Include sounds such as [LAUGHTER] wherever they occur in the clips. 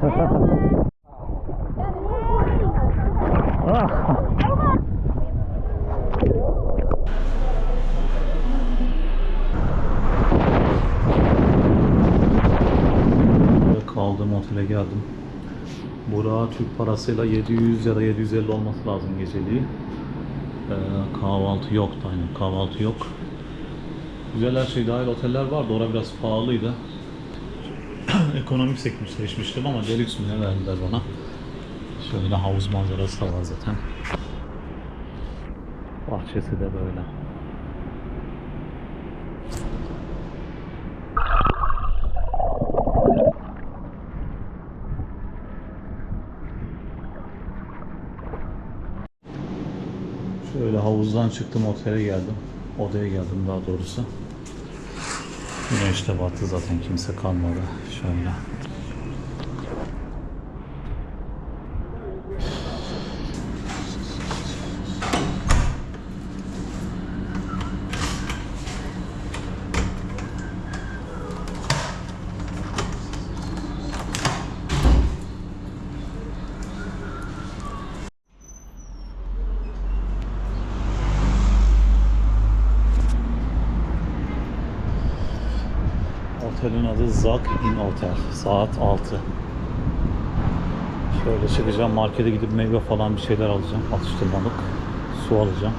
Kaldığım otele geldim. Burak'a Türk parasıyla 700 ya da 750 olması lazım geceliği. Ee, kahvaltı yoktu aynen kahvaltı yok. Güzel her şey dahil oteller vardı. Orada biraz pahalıydı. [LAUGHS] Ekonomik sekmiş seçmiştim ama deluxe ne verdiler bana. Şöyle havuz manzarası da var zaten. Bahçesi de böyle. Şöyle havuzdan çıktım otele geldim. Odaya geldim daha doğrusu. Güneş de battı zaten kimse kalmadı. Şöyle. Zak In Otel. Saat 6. Şöyle çıkacağım markete gidip meyve falan bir şeyler alacağım. Atıştırmalık. Su alacağım.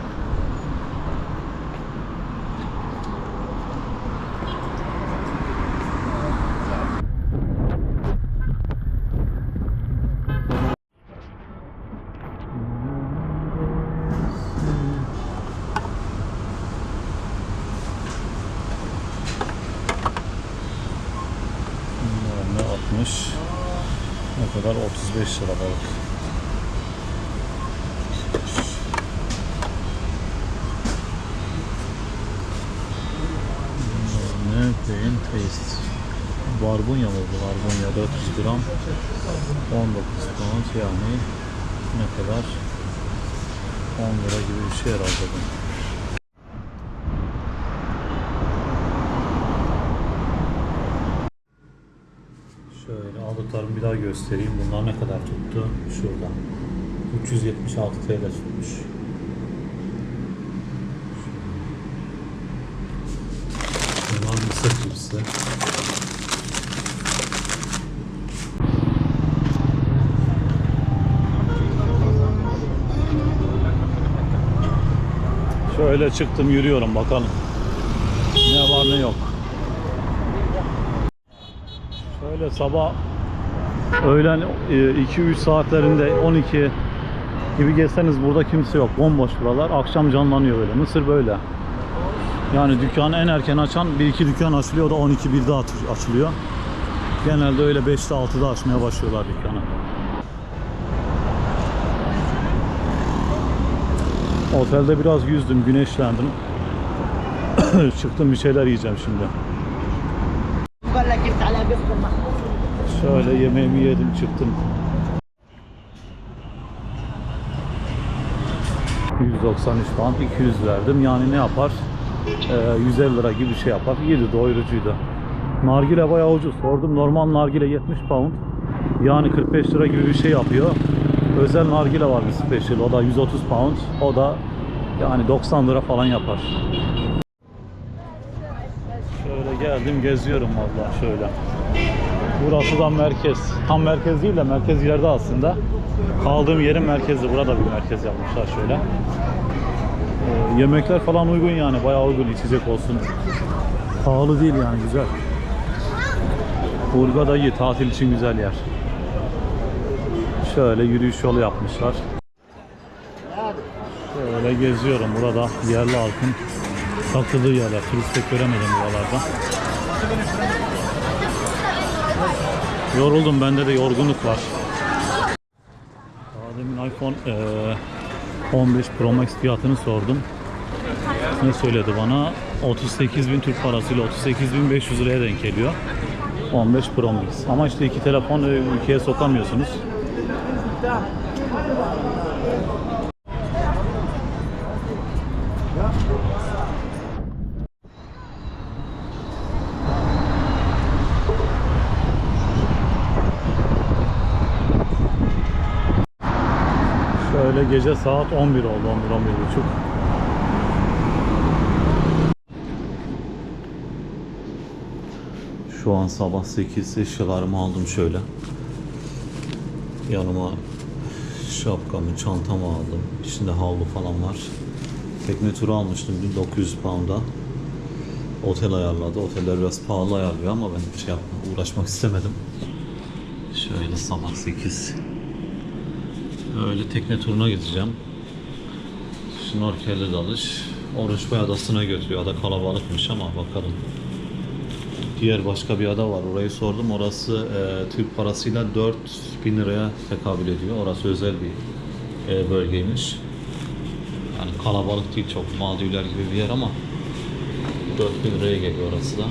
Ne 60 ne kadar 35 lira balık. Ne pain taste. Barbunya mı bu? Barbunya 400 gram 19 pound yani ne kadar 10 lira gibi bir şey herhalde bu. Şöyle aldıklarımı bir daha göstereyim. Bunlar ne kadar tuttu? Şurada. 376 TL tutmuş. Bunlar mısır cipsi. Şöyle çıktım yürüyorum bakalım. Ne var ne yok. Şöyle sabah öğlen 2-3 saatlerinde 12 gibi gezseniz burada kimse yok. Bomboş buralar. Akşam canlanıyor böyle. Mısır böyle. Yani dükkanı en erken açan bir iki dükkan açılıyor. O da 12 1'de aç- açılıyor. Genelde öyle 5'te 6'da açmaya başlıyorlar dükkanı. Otelde biraz yüzdüm, güneşlendim. [COUGHS] Çıktım bir şeyler yiyeceğim şimdi. Şöyle yemeğimi yedim çıktım. 193 falan 200 verdim. Yani ne yapar? Ee, 150 lira gibi bir şey yapar. İyiydi doyurucuydu. Nargile bayağı ucuz. Sordum normal nargile 70 pound. Yani 45 lira gibi bir şey yapıyor. Özel nargile var bir special. O da 130 pound. O da yani 90 lira falan yapar. Şöyle geldim geziyorum vallahi şöyle. Burası da merkez. Tam merkez değil de merkez ileride aslında. Kaldığım yerin merkezi. Burada bir merkez yapmışlar şöyle. Ee, yemekler falan uygun yani. Bayağı uygun içecek olsun. Pahalı değil yani güzel. Urga da iyi. Tatil için güzel yer. Şöyle yürüyüş yolu yapmışlar. Şöyle geziyorum burada yerli halkın takıldığı yerler. Turist pek göremedim buralarda. Yoruldum bende de yorgunluk var. Daha demin iPhone eee, 15 Pro Max fiyatını sordum. Ne söyledi bana? 38.000 Türk parasıyla 38.500 liraya denk geliyor. 15 Pro Max. Ama işte iki telefon e, ülkeye sokamıyorsunuz. Şöyle gece saat 11 oldu 11 11 buçuk. Şu an sabah 8 ışılarımı aldım şöyle. Yanıma şapkamı, çantamı aldım. İçinde havlu falan var. Tekne turu almıştım 1900 pound'a. Otel ayarladı. Oteller biraz pahalı ayarlıyor ama ben şey yapma, uğraşmak istemedim. Şöyle sabah 8. Öyle tekne turuna gideceğim. Şnorkelle dalış. Oruç Bey Adası'na götürüyor. Ada kalabalıkmış ama bakalım. Diğer başka bir ada var. Orayı sordum. Orası e, Türk parasıyla 4000 liraya tekabül ediyor. Orası özel bir e, bölgeymiş. Yani kalabalık değil çok Maldivler gibi bir yer ama 4000 liraya geliyor orası da.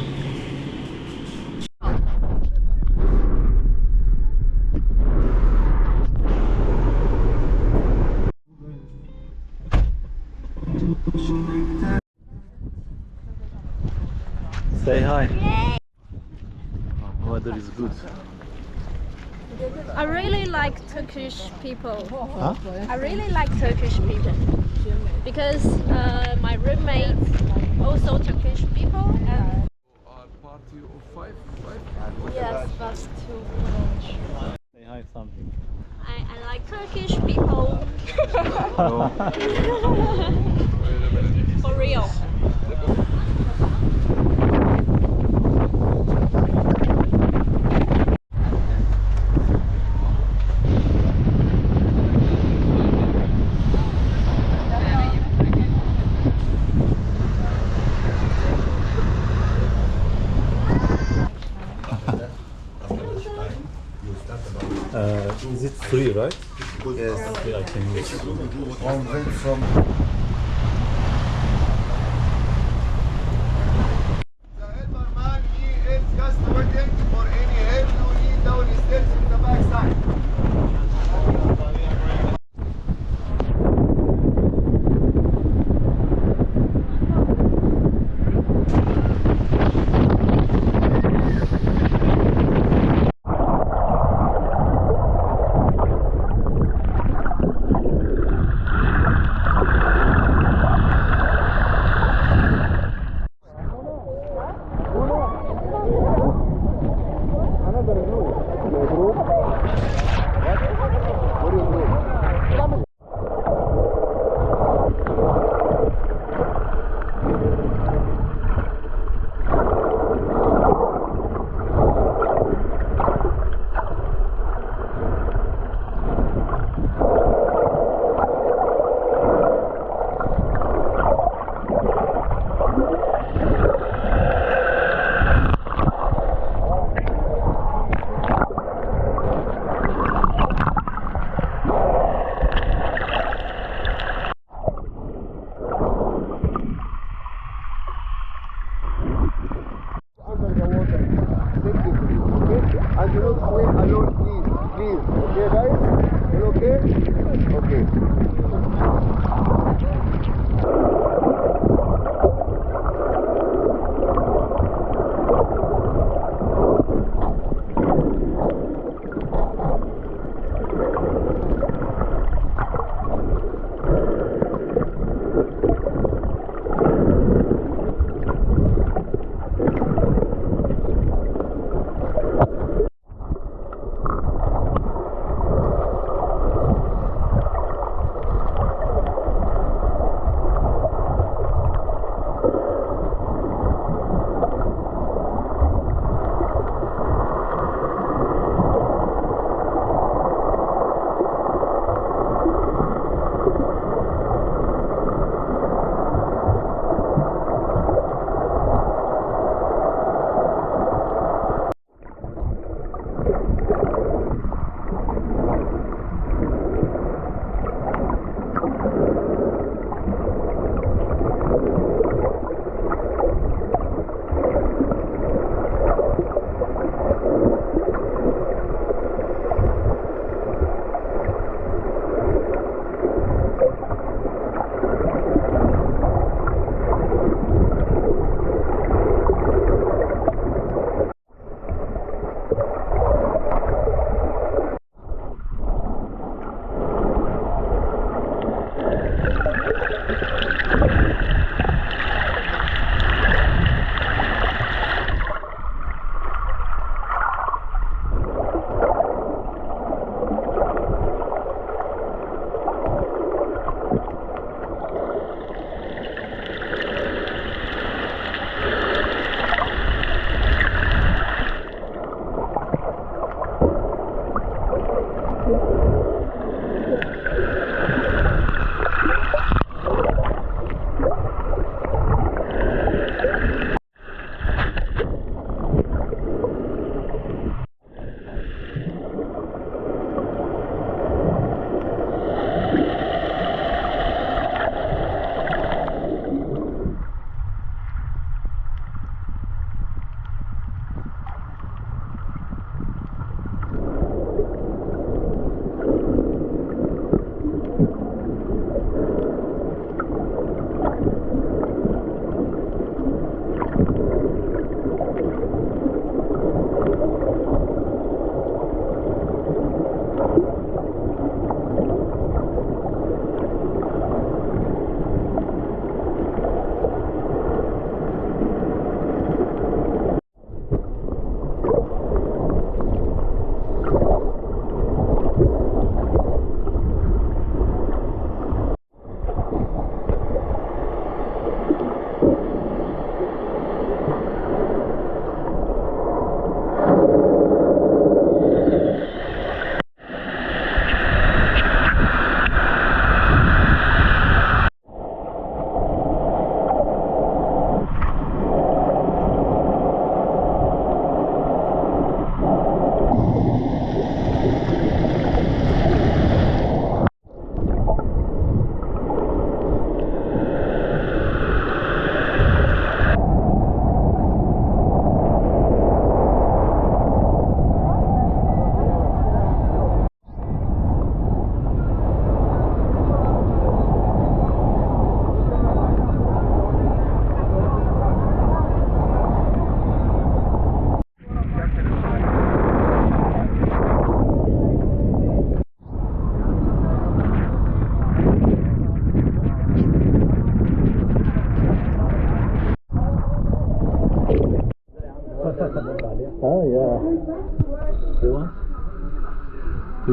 Say hi. Weather is good. I really like Turkish people. Huh? I really like Turkish people because uh, my roommate also Turkish people and party of five, five. yes, but too much. Say hi something. I, I like Turkish people [LAUGHS] [LAUGHS] for real. İs it free, right? Yes. Yeah, I can use. One do not swim alone, please. Please. Okay, guys? You okay? Okay.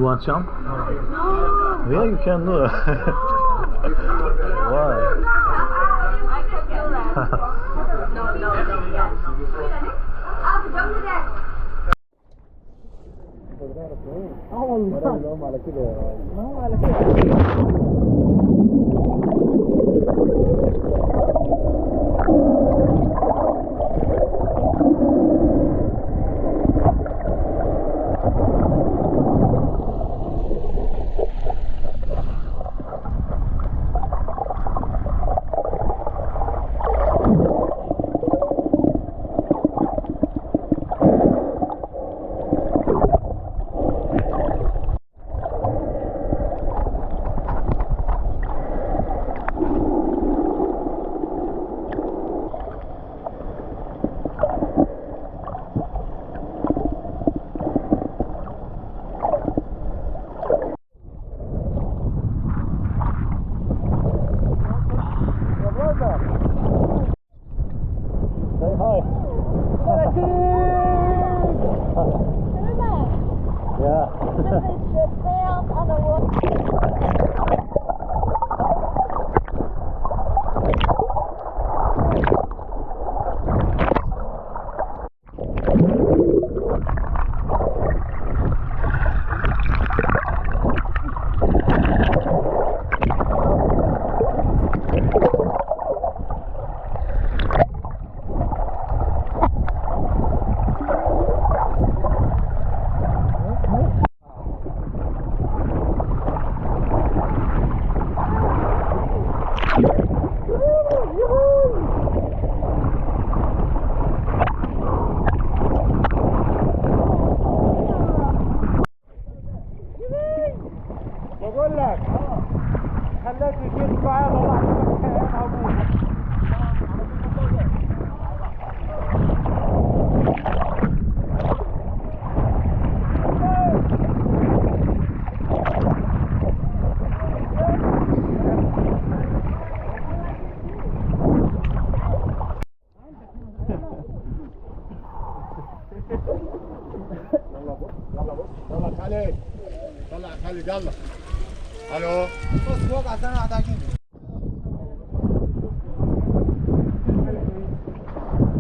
You want jump? Yeah, you can do it. [LAUGHS] Why? [LAUGHS] [LAUGHS] Say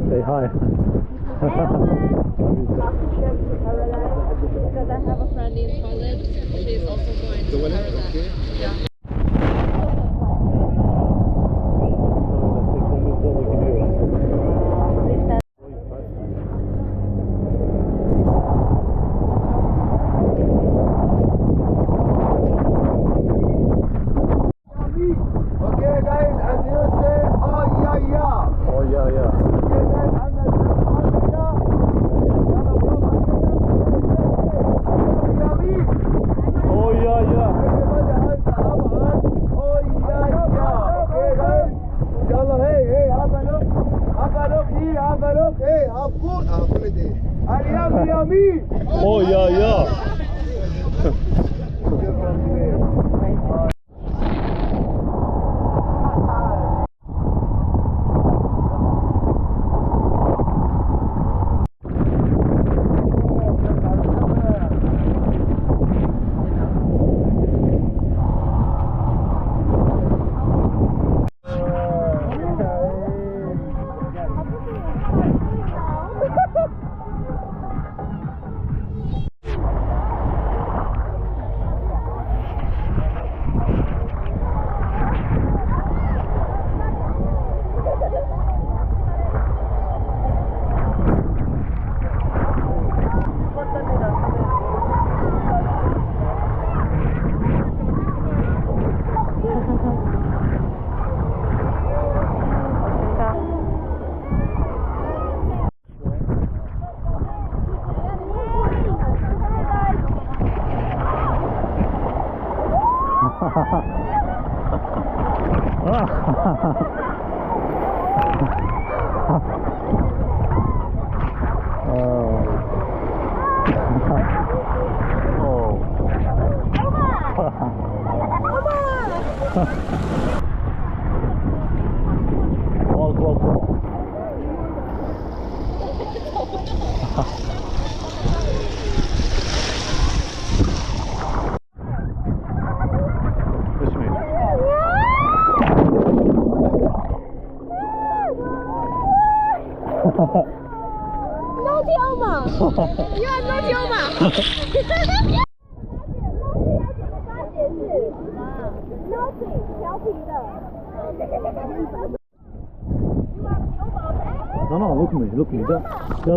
Say hi. [LAUGHS] Because I have a friend in college. She's also going to Paradise. Yeah. Abgut. Ah, böyle değil. Aliyan Miami. Oh ya ya. [LAUGHS] [LAUGHS] [LAUGHS] [LAUGHS] 哈哈。为什么？呀！哇哇哇！哈哈。弄丢嘛？哈哈。呀，弄丢嘛？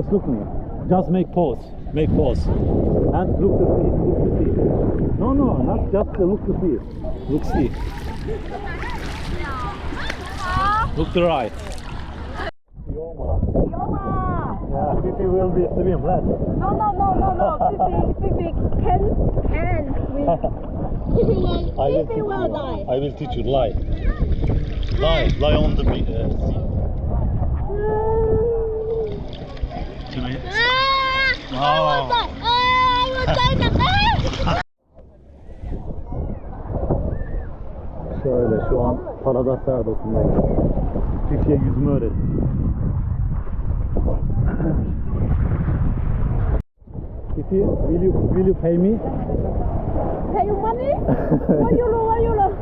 Just look me. Just make pause. Make pause. And look to see. Look to see. No, no, not just look to see. Look see. Look to right. Yoma. Yeah, Fifi will be swim left. No, no, no, no, no. [LAUGHS] Fifi, Fifi can, can swim. Fifi will, I will, Fifi teach will you. die. I will teach you lie. Lie, lie on the be- uh, sea. Will die now. Şöyle şu an Paradas Adası'ndayız. Fifi'ye yüzme öğret. Fifi, will you, will you pay me? Pay you money? One euro, one euro.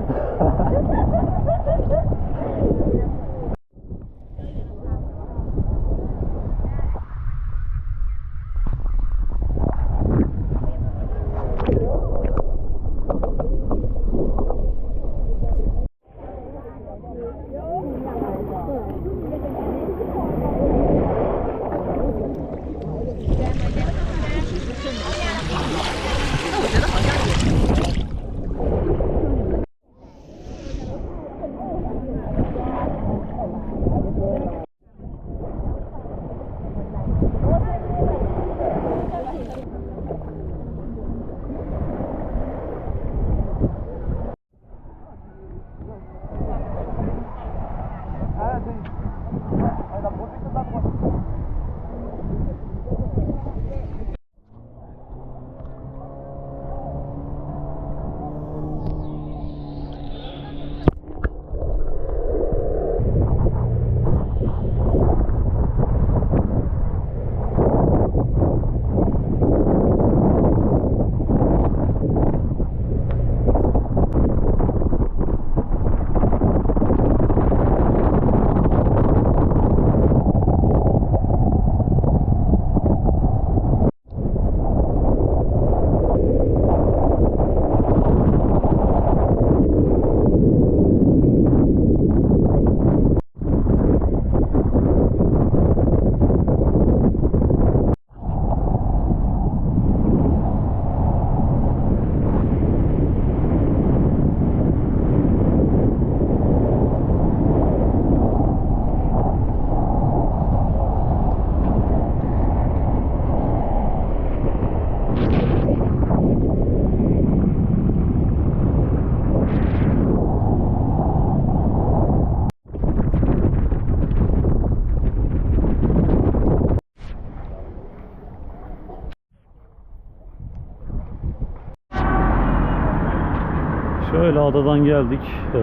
Şöyle adadan geldik e,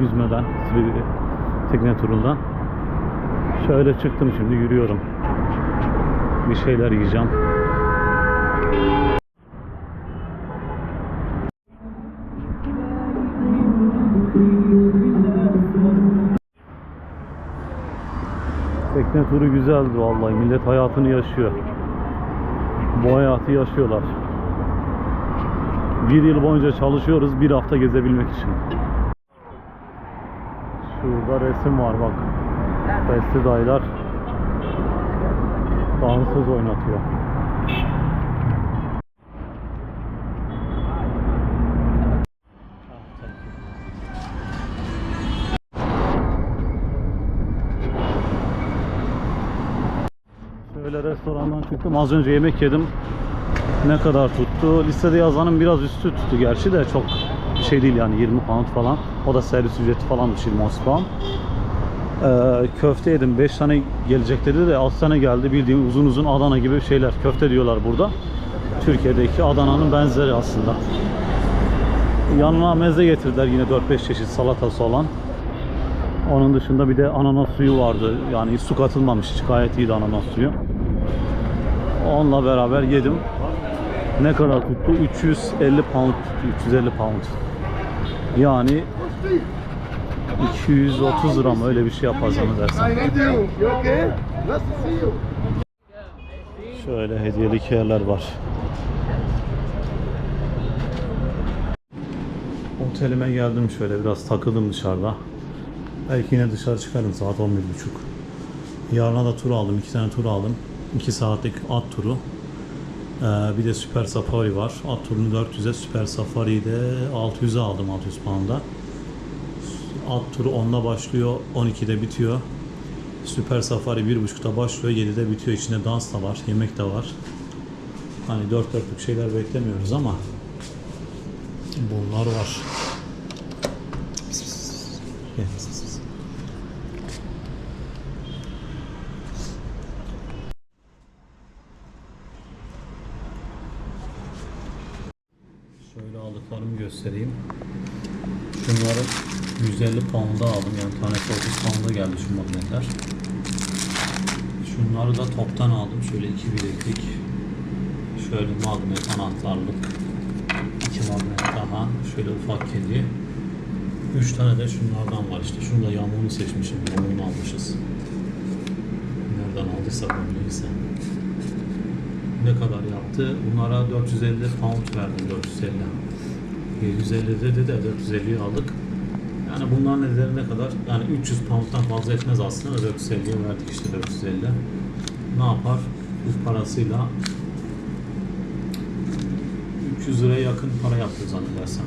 yüzmeden, tekne turundan. Şöyle çıktım şimdi yürüyorum. Bir şeyler yiyeceğim. Tekne turu güzeldi vallahi. Millet hayatını yaşıyor. Bu hayatı yaşıyorlar. Bir yıl boyunca çalışıyoruz bir hafta gezebilmek için. Şurada resim var bak. Beste dayılar dansöz oynatıyor. Şöyle restorandan çıktım. Az önce yemek yedim. Ne kadar tuttu? Listede yazanın biraz üstü tuttu gerçi de çok şey değil yani 20 pound falan. O da servis ücreti falan 20 pound. Ee, köfte yedim. 5 tane gelecek dedi de 6 tane geldi. Bildiğim uzun uzun Adana gibi şeyler. Köfte diyorlar burada. Türkiye'deki Adana'nın benzeri aslında. Yanına meze getirdiler yine 4-5 çeşit salatası olan. Onun dışında bir de ananas suyu vardı. Yani su katılmamış. Gayet iyiydi ananas suyu. Onunla beraber yedim ne kadar tuttu? 350 pound 350 pound. Yani 230 lira mı öyle bir şey yapar zannedersem. Şöyle hediyelik yerler var. Otelime geldim şöyle biraz takıldım dışarıda. Belki yine dışarı çıkarım saat 11.30. Yarına da tur aldım. iki tane tur aldım. 2 saatlik at turu. Ee, bir de Süper Safari var. At turunu 400'e, Süper Safari'yi de 600'e aldım 600 pound'a. At turu 10'da başlıyor, 12'de bitiyor. Süper Safari 1.30'da başlıyor, 7'de bitiyor. İçinde dans da var, yemek de var. Hani dört dörtlük şeyler beklemiyoruz ama bunlar var. Gel. Şöyle aldıklarımı göstereyim. Şunları 150 pound'a aldım. Yani tanesi 30 pound'a geldi şu magnetler. Şunları da toptan aldım. Şöyle iki bileklik. Şöyle magnet anahtarlık. iki magnet daha. Şöyle ufak kedi. Üç tane de şunlardan var işte. Şunu da yamuğunu seçmişim. Yamuğunu almışız. Nereden aldıysak onu neyse. Ne kadar yaptı? Bunlara 450 pound verdim. 450. 750 dedi de 450'yi aldık. Yani bunların ederi ne kadar? Yani 300 pound'dan fazla etmez aslında. 450'ye verdik işte 450. Ne yapar? Bu parasıyla 300 liraya yakın para yaptı zannedersem.